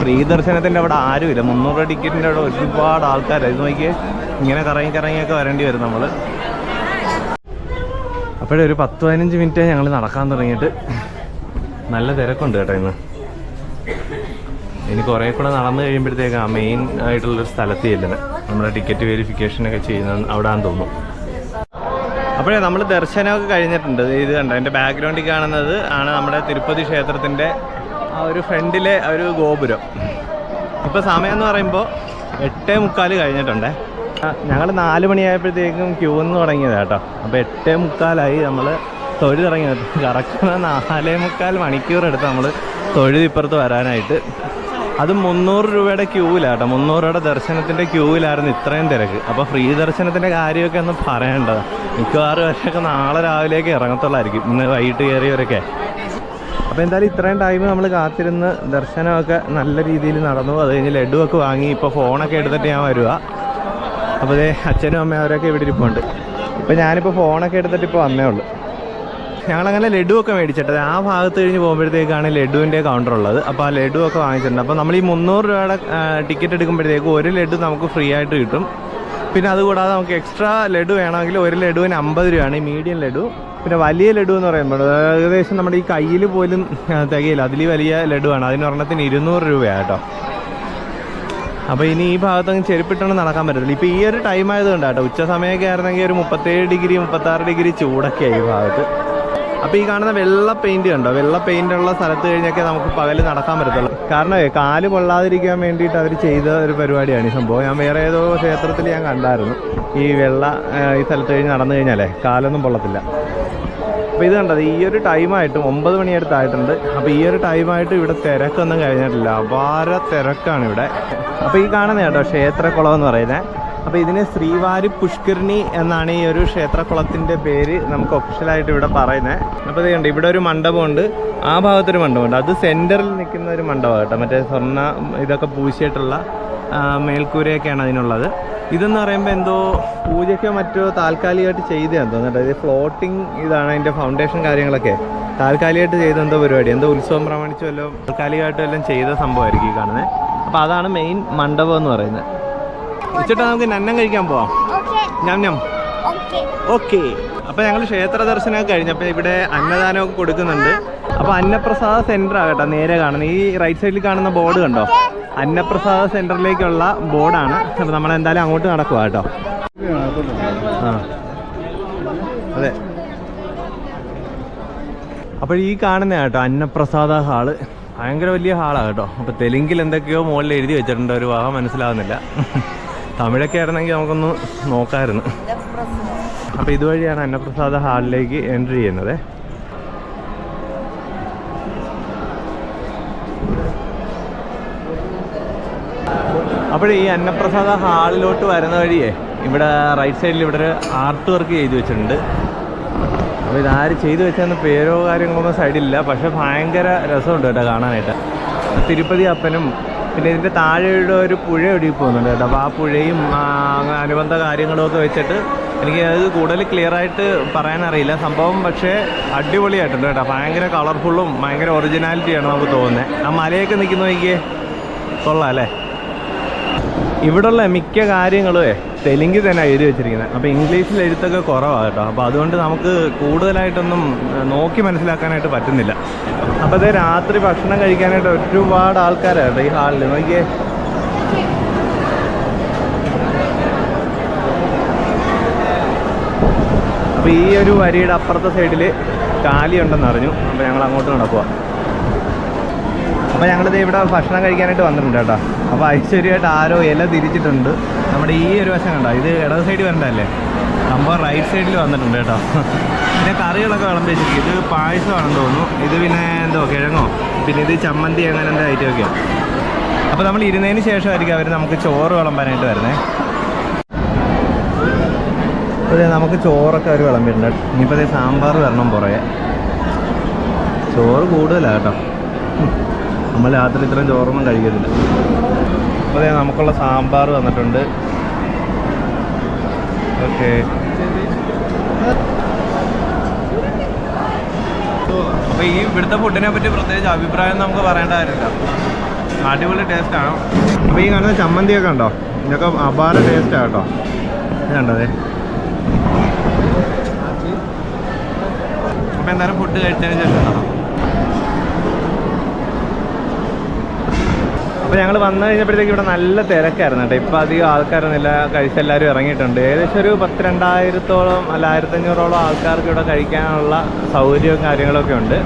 ഫ്രീ ദർശനത്തിന്റെ അവിടെ ആരുമില്ല. മുന്നൂറ് രൂപ ടിക്കറ്റിന്റെ അവിടെ ഒരുപാട് ആൾക്കാരാണ് ഇത് ഇങ്ങനെ കറങ്ങി കറങ്ങിയൊക്കെ വരേണ്ടി വരും നമ്മൾ അപ്പോഴേ ഒരു പത്ത് പതിനഞ്ച് മിനിറ്റ് ഞങ്ങൾ നടക്കാൻ തുടങ്ങിയിട്ട്. നല്ല തിരക്കുണ്ട് കേട്ടോ ഇന്ന്. ഇനി കുറേ കൂടെ നടന്നു കഴിയുമ്പോഴത്തേക്കാണ് മെയിൻ ആയിട്ടുള്ളൊരു സ്ഥലത്ത് ചെല്ലുന്നത് നമ്മുടെ ടിക്കറ്റ് വെരിഫിക്കേഷനൊക്കെ ചെയ്യുന്നത് അവിടാന്ന് തോന്നുന്നു. അപ്പോഴേ നമ്മൾ ദർശനമൊക്കെ കഴിഞ്ഞിട്ടുണ്ട്. ഇത് കണ്ടോ? എന്റെ ബാക്ക്ഗ്രൗണ്ടിൽ കാണുന്നത് ആണ് നമ്മുടെ തിരുപ്പതി ക്ഷേത്രത്തിന്റെ ആ ഒരു ഫ്രണ്ടിലെ ഒരു ഗോപുരം. ഇപ്പോൾ സമയം എന്ന് പറയുമ്പോൾ എട്ടേ മുക്കാൽ കഴിഞ്ഞിട്ടുണ്ടേ. ഞങ്ങൾ നാല് മണിയായപ്പോഴത്തേക്കും ക്യൂ എന്ന് തുടങ്ങിയത് കേട്ടോ. അപ്പോൾ എട്ടേ മുക്കാലായി നമ്മൾ തൊഴുതിറങ്ങിയത് കറക്റ്റ് നാലേ മുക്കാൽ മണിക്കൂർ എടുത്ത് നമ്മൾ തൊഴിൽ ഇപ്പുറത്ത് വരാനായിട്ട്. അത് മുന്നൂറ് രൂപയുടെ ക്യൂവിലാട്ടോ മുന്നൂറ് രൂപയുടെ ദർശനത്തിന്റെ ക്യൂവിലായിരുന്നു ഇത്രയും തിരക്ക്. അപ്പോൾ ഫ്രീ ദർശനത്തിന്റെ കാര്യമൊക്കെ ഒന്ന് പറയേണ്ടത്. മിക്കവാറും വരെയൊക്കെ നാളെ രാവിലെയൊക്കെ ഇറങ്ങത്തുള്ളായിരിക്കും. ഇന്ന് വൈകിട്ട് കയറിയവരൊക്കെ. അപ്പോൾ എന്തായാലും ഇത്രയും ടൈം നമ്മൾ കാത്തിരുന്ന് ദർശനമൊക്കെ നല്ല രീതിയിൽ നടന്നു. അത് കഴിഞ്ഞ് ലഡുവൊക്കെ വാങ്ങി. ഇപ്പോൾ ഫോണൊക്കെ എടുത്തിട്ട് ഞാൻ വരുക അപ്പോൾ അച്ഛനും അമ്മയും അവരൊക്കെ ഇവിടെ ഇരിപ്പുണ്ട്. ഇപ്പോൾ ഞാനിപ്പോൾ ഫോണൊക്കെ എടുത്തിട്ട് ഇപ്പോൾ വന്നേ ഉള്ളൂ. ഞങ്ങളങ്ങനെ ഒക്കെ മേടിച്ചിട്ടത് ആ ഭാഗത്ത് കഴിഞ്ഞ് പോകുമ്പോഴത്തേക്കാണ് ലഡുവിന്റെ കൗണ്ടർ ഉള്ളത്. അപ്പോൾ ആ ലഡുവൊക്കെ വാങ്ങിച്ചിട്ടുണ്ട്. അപ്പോൾ നമ്മൾ ഈ മുന്നൂറ് രൂപയുടെ ടിക്കറ്റ് എടുക്കുമ്പോഴത്തേക്ക് ഒരു ലഡു നമുക്ക് ഫ്രീ ആയിട്ട് കിട്ടും. പിന്നെ അതുകൂടാതെ നമുക്ക് എക്സ്ട്രാ ലഡു വേണമെങ്കിൽ ഒരു ലഡുവിന് അമ്പത് രൂപയാണ്. ഈ മീഡിയം ലഡു. പിന്നെ വലിയ ലഡു എന്ന് പറയുമ്പോൾ ഏകദേശം നമ്മുടെ ഈ കയ്യിൽ പോലും തികയില്ല. അതിൽ വലിയ ലഡുവാണ്. അതിന് ഒരെണ്ണത്തിന് ഇരുന്നൂറ് രൂപയാണ് കേട്ടോ. അപ്പോൾ ഇനി ഈ ഭാഗത്തൊന്നും ചെരുപ്പിട്ടൊന്നും നടക്കാൻ പറ്റത്തില്ല. ഇപ്പോൾ ഈ ഒരു ടൈം ആയതുകൊണ്ട് കേട്ടോ ഉച്ച സമയമൊക്കെ ആയിരുന്നെങ്കിൽ ഒരു മുപ്പത്തേഴ് ഡിഗ്രി മുപ്പത്താറ് ഡിഗ്രി ചൂടൊക്കെ ആയി ഈ ഭാഗത്ത്. അപ്പോൾ ഈ കാണുന്ന വെള്ള പെയിന്റ് കണ്ടോ? വെള്ള പെയിന്റ് ഉള്ള സ്ഥലത്ത് കഴിഞ്ഞൊക്കെ നമുക്ക് പകൽ നടക്കാൻ പറ്റത്തുള്ളൂ. കാരണം കാൽ പൊള്ളാതിരിക്കാൻ വേണ്ടിയിട്ട് അവർ ചെയ്ത ഒരു പരിപാടിയാണ് ഈ സംഭവം. ഞാൻ വേറെ ഏതോ ക്ഷേത്രത്തിൽ ഞാൻ കണ്ടായിരുന്നു. ഈ വെള്ള ഈ സ്ഥലത്ത് കഴിഞ്ഞ് നടന്നു കഴിഞ്ഞാലേ കാലൊന്നും പൊള്ളത്തില്ല. അപ്പോൾ ഇത് കണ്ടത് ഈ ഒരു ടൈമായിട്ടും ഒമ്പത് മണിയടുത്തായിട്ടുണ്ട് അപ്പോൾ ഈ ഒരു ടൈമായിട്ട് ഇവിടെ തിരക്കൊന്നും കഴിഞ്ഞിട്ടില്ല. അപാര തിരക്കാണ് ഇവിടെ. അപ്പോൾ ഈ കാണുന്ന കേട്ടോ ക്ഷേത്രക്കുളം എന്ന് പറയുന്നത് അപ്പോൾ ഇതിന് ശ്രീവാരി പുഷ്കരണി എന്നാണ് ഈ ഒരു ക്ഷേത്രക്കുളത്തിന്റെ പേര് നമുക്ക് ഒഫീഷ്യലായിട്ട് ഇവിടെ പറയുന്നത് അപ്പോൾ ഇത് കണ്ട് ഇവിടെ ഒരു മണ്ഡപമുണ്ട്. ആ ഭാഗത്തൊരു മണ്ഡപമുണ്ട്. അത് സെന്ററിൽ നിൽക്കുന്ന ഒരു മണ്ഡപം കേട്ടോ. മറ്റേ സ്വർണ ഇതൊക്കെ പൂശിയിട്ടുള്ള മേൽക്കൂരയൊക്കെയാണ് അതിനുള്ളത്. ഇതെന്ന് പറയുമ്പോൾ എന്തോ പൂജയ്ക്കോ മറ്റോ താൽക്കാലികമായിട്ട് ചെയ്തതാണ് തോന്നുന്നുണ്ട് ഇത് ഫ്ലോട്ടിംഗ് ഇതാണ് അതിന്റെ ഫൗണ്ടേഷൻ കാര്യങ്ങളൊക്കെ. താൽക്കാലികമായിട്ട് ചെയ്ത എന്തോ പരിപാടി. എന്തോ ഉത്സവം പ്രമാണിച്ച് വല്ലതും താൽക്കാലികമായിട്ട് വല്ലതും ചെയ്ത സംഭവമായിരിക്കും ഈ കാണുന്നത് അപ്പോൾ അതാണ് മെയിൻ മണ്ഡപം എന്ന് പറയുന്നത് ഉച്ചിട്ട് നമുക്ക് നന്നം കഴിക്കാൻ പോവാം. ഞാൻ okay. ഓക്കെ. അപ്പോൾ ഞങ്ങൾ ക്ഷേത്ര ദർശനമൊക്കെ കഴിഞ്ഞപ്പോൾ ഇവിടെ അന്നദാനമൊക്കെ കൊടുക്കുന്നുണ്ട്. അപ്പോൾ അന്നപ്രസാദ സെന്റർ ആകട്ടെ നേരെ കാണുന്നത് ഈ റൈറ്റ് സൈഡിൽ കാണുന്ന ബോർഡ് കണ്ടോ? അന്നപ്രസാദ സെന്ററിലേക്കുള്ള ബോർഡാണ് അപ്പോൾ നമ്മൾ എന്തായാലും അങ്ങോട്ട് നടക്കുക കേട്ടോ. അതെ. അപ്പോൾ ഈ കാണുന്ന കേട്ടോ അന്നപ്രസാദ ഹാൾ ഭയങ്കര വലിയ ഹാളാണ് കേട്ടോ. അപ്പോൾ തെലുങ്കിൽ എന്തൊക്കെയോ മുകളിൽ എഴുതി വെച്ചിട്ടുണ്ട്. ഒരു വാഹ മനസ്സിലാവുന്നില്ല. തമിഴൊക്കെ ആയിരുന്നെങ്കിൽ നമുക്കൊന്ന് നോക്കാമായിരുന്നു അപ്പോൾ ഇതുവഴിയാണ് അന്നപ്രസാദ ഹാളിലേക്ക് എൻട്രി ചെയ്യുന്നത്. അപ്പോൾ ഈ അന്നപ്രസാദ ഹാളിലോട്ട് വരുന്ന വഴിയേ ഇവിടെ റൈറ്റ് സൈഡിൽ ഇവിടെ ഒരു ആർട്ട് വർക്ക് ചെയ്തു വെച്ചിട്ടുണ്ട്. അപ്പോൾ ഇതാര് ചെയ്തു വെച്ചെന്ന് പേരോ കാര്യങ്ങളൊന്നും സൈഡിലില്ല പക്ഷെ ഭയങ്കര രസമുണ്ട് കേട്ടോ കാണാനായിട്ട്. തിരുപ്പതി അപ്പനും പിന്നെ ഇതിന്റെ താഴെയുടെ ഒരു പുഴ ഒഴുകി പോകുന്നുണ്ട് കേട്ടോ. അപ്പോൾ ആ പുഴയും അനുബന്ധ കാര്യങ്ങളും ഒക്കെ വെച്ചിട്ട് എനിക്ക് അത് കൂടുതൽ ക്ലിയർ ആയിട്ട് പറയാനറിയില്ല സംഭവം പക്ഷേ അടിപൊളിയായിട്ടുണ്ട് കേട്ടോ. ഭയങ്കര കളർഫുള്ളും ഭയങ്കര ഒറിജിനാലിറ്റിയാണ് നമുക്ക് തോന്നുന്നത് ആ മലയൊക്കെ നിൽക്കുന്ന നോക്കിയേ കൊള്ളാം അല്ലേ? ഇവിടുള്ള മിക്ക കാര്യങ്ങളുമേ തെലുങ്കിൽ തന്നെ എഴുതി വെച്ചിരിക്കുന്നത്. അപ്പോൾ ഇംഗ്ലീഷിൽ എഴുത്തൊക്കെ കുറവാണ് കേട്ടോ. അപ്പോൾ അതുകൊണ്ട് നമുക്ക് കൂടുതലായിട്ടൊന്നും നോക്കി മനസ്സിലാക്കാനായിട്ട് പറ്റുന്നില്ല. അപ്പോൾ അതേ രാത്രി ഭക്ഷണം കഴിക്കാനായിട്ട് ഒരുപാട് ആൾക്കാരാണ് കേട്ടോ ഈ ഹാളിൽ നോക്കിയേ. അപ്പോൾ ഈ ഒരു വരിയുടെ അപ്പുറത്തെ സൈഡിൽ കാലി ഉണ്ടെന്ന് അറിഞ്ഞു. അപ്പോൾ ഞങ്ങൾ അങ്ങോട്ട് നടക്കുക അപ്പോൾ ഞങ്ങളിത് ഇവിടെ ഭക്ഷണം കഴിക്കാനായിട്ട് വന്നിട്ടുണ്ട് കേട്ടോ. അപ്പോൾ ഐശ്വര്യമായിട്ട് ആരോ ഇല തിരിച്ചിട്ടുണ്ട്. നമ്മുടെ ഈ ഒരു വശം കണ്ടോ? ഇത് ഇടത് സൈഡിൽ വരണ്ടല്ലേ സംഭവം റൈറ്റ് സൈഡിൽ വന്നിട്ടുണ്ട് കേട്ടോ. പിന്നെ കറികളൊക്കെ വിളമ്പി വെച്ചിരിക്കും ഇത് പായസമാണെന്ന് തോന്നുന്നു. ഇത് പിന്നെ എന്തോ കിഴങ്ങോ? പിന്നെ ഇത് ചമ്മന്തി അങ്ങനെ എന്താ ഐറ്റമൊക്കെയാണ് അപ്പോൾ നമ്മൾ ഇരുന്നതിന് ശേഷമായിരിക്കും അവർ നമുക്ക് ചോറ് വിളമ്പാനായിട്ട് വരുന്നത് അതെ നമുക്ക് ചോറൊക്കെ അവർ വിളമ്പിട്ടുണ്ട് ഇനിയിപ്പോൾ സാമ്പാർ വരണം പുറകെ. ചോറ് കൂടുതലാണ് കേട്ടോ. നമ്മൾ രാത്രി ഇത്രയും ചോറൊന്നും കഴിക്കത്തില്ല. അതെ നമുക്കുള്ള സാമ്പാർ വന്നിട്ടുണ്ട്. ഓക്കെ. അപ്പോൾ ഈ ഇവിടുത്തെ ഫുഡിനെ പറ്റി പ്രത്യേകിച്ച് അഭിപ്രായം നമുക്ക് പറയേണ്ട കാര്യമില്ല. അടിപൊളി ടേസ്റ്റാണ് അപ്പോൾ ഈ കാണുന്ന ചമ്മന്തിയൊക്കെ ഉണ്ടോ ഇതൊക്കെ അപാര ടേസ്റ്റാണ് കേട്ടോ. കണ്ടതെ അപ്പോൾ എന്തായാലും ഫുഡ് കഴിച്ചതിന് ശേഷം അപ്പോൾ ഞങ്ങൾ വന്നു കഴിഞ്ഞപ്പോഴത്തേക്ക് ഇവിടെ നല്ല തിരക്കായിരുന്നു കേട്ടോ. ഇപ്പോൾ അധികം ആൾക്കാരൊന്നുമില്ല കഴിച്ചെല്ലാവരും ഇറങ്ങിയിട്ടുണ്ട്. ഏകദേശം ഒരു പത്ത് രണ്ടായിരത്തോളം അല്ല ആയിരത്തഞ്ഞൂറോളം ആൾക്കാർക്ക് ഇവിടെ കഴിക്കാനുള്ള സൗകര്യവും കാര്യങ്ങളൊക്കെ ഉണ്ട്.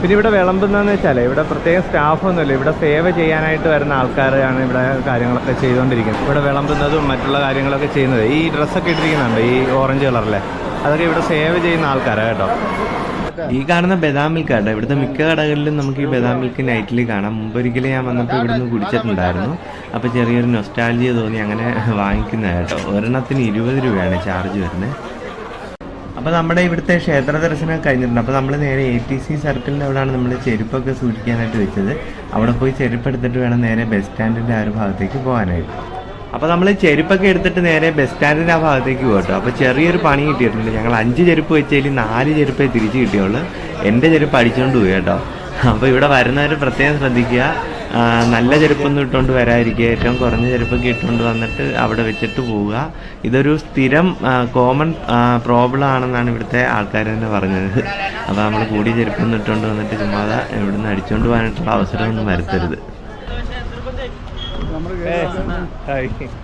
പിന്നെ ഇവിടെ വിളമ്പുന്നതെന്ന് വെച്ചാൽ ഇവിടെ പ്രത്യേകം സ്റ്റാഫൊന്നുമില്ല. ഇവിടെ സേവ ചെയ്യാനായിട്ട് വരുന്ന ആൾക്കാരാണ് ഇവിടെ കാര്യങ്ങളൊക്കെ ചെയ്തുകൊണ്ടിരിക്കുന്നത്. ഇവിടെ വിളമ്പുന്നതും മറ്റുള്ള കാര്യങ്ങളൊക്കെ ചെയ്യുന്നത്. ഈ ഡ്രസ്സൊക്കെ ഇട്ടിരിക്കുന്നുണ്ട്? ഈ ഓറഞ്ച് കളറിലെ. അതൊക്കെ ഇവിടെ സേവ് ചെയ്യുന്ന ആൾക്കാരാണ് കേട്ടോ. ഈ കാണുന്ന ബദാം മിൽക്ക് കേട്ടോ. ഇവിടുത്തെ മിക്ക കടകളിലും നമുക്ക് ഈ ബദാം മിൽക്ക് നൈറ്റിൽ കാണാം. മുമ്പൊരിക്കലും ഞാൻ വന്നപ്പോൾ ഇവിടുന്ന് കുടിച്ചിട്ടുണ്ടായിരുന്നു. അപ്പോൾ ചെറിയൊരു നൊസ്റ്റാൾജിയ തോന്നി അങ്ങനെ വാങ്ങിക്കുന്ന കേട്ടോ. ഒരെണ്ണത്തിന് ഇരുപത് രൂപയാണ് ചാർജ് വരുന്നത്. അപ്പോൾ നമ്മുടെ ഇവിടുത്തെ ക്ഷേത്ര ദർശനം കഴിഞ്ഞിട്ടുണ്ട്. അപ്പോൾ നമ്മൾ നേരെ എ ടി സി സർക്കിളിന്റെ അവിടെയാണ് നമ്മൾ ചെരുപ്പൊക്കെ സൂക്ഷിക്കാനായിട്ട് വെച്ചത്. അവിടെ പോയി ചെരുപ്പ് എടുത്തിട്ട് വേണം നേരെ ബസ് സ്റ്റാൻഡിന്റെ ആ ഒരു ഭാഗത്തേക്ക് പോകാനായിട്ട്. അപ്പോൾ നമ്മൾ ചെരുപ്പൊക്കെ എടുത്തിട്ട് നേരെ ബസ് സ്റ്റാൻഡിന്റെ ആ ഭാഗത്തേക്ക് പോകട്ടോ അപ്പോൾ ചെറിയൊരു പണി കിട്ടിയിട്ടുണ്ട്. ഞങ്ങൾ അഞ്ച് ചെരുപ്പ് വെച്ചതിൽ നാല് ചെരുപ്പേ തിരിച്ച് കിട്ടിയുള്ളൂ. എന്റെ ചെരുപ്പ് അടിച്ചുകൊണ്ട് പോയി കേട്ടോ അപ്പോൾ ഇവിടെ വരുന്നവർ പ്രത്യേകം ശ്രദ്ധിക്കുക. നല്ല ചെരുപ്പൊന്നും ഇട്ടുകൊണ്ട് വരാതിരിക്കുക. ഏറ്റവും കുറഞ്ഞ ചെരുപ്പൊക്കെ ഇട്ടുകൊണ്ട് വന്നിട്ട് അവിടെ വെച്ചിട്ട് പോവുക. ഇതൊരു സ്ഥിരം കോമൺ പ്രോബ്ലം ആണെന്നാണ് ഇവിടുത്തെ ആൾക്കാർ തന്നെ പറഞ്ഞത്. അപ്പോൾ നമ്മൾ കൂടിയ ചെരുപ്പൊന്നും ഇട്ടുകൊണ്ട് വന്നിട്ട് ചുമ്മാതെ ഇവിടുന്ന് അടിച്ചുകൊണ്ട് പോകാനായിട്ടുള്ള അവസരമൊന്നും വരുത്തരുത്.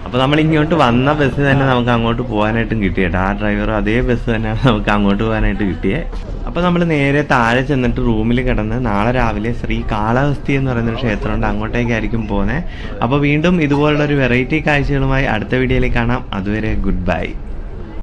അപ്പോൾ നമ്മൾ ഇങ്ങോട്ട് വന്ന ബസ് തന്നെ നമുക്ക് അങ്ങോട്ട് പോകാനായിട്ടും കിട്ടിയേ ആ ഡ്രൈവർ അതേ ബസ് തന്നെയാണ് നമുക്ക് അങ്ങോട്ട് പോകാനായിട്ട് കിട്ടിയേ. അപ്പൊ നമ്മൾ നേരെ താഴെ ചെന്നിട്ട് റൂമിൽ കിടന്ന് നാളെ രാവിലെ ശ്രീ കാളഹസ്തി എന്ന് പറയുന്ന ക്ഷേത്രമുണ്ട്. അങ്ങോട്ടേക്കായിരിക്കും പോകുന്നത് അപ്പോൾ വീണ്ടും ഇതുപോലുള്ള ഒരു വെറൈറ്റി കാഴ്ചകളുമായി അടുത്ത വീഡിയോയിൽ കാണാം. അതുവരെ ഗുഡ് ബൈ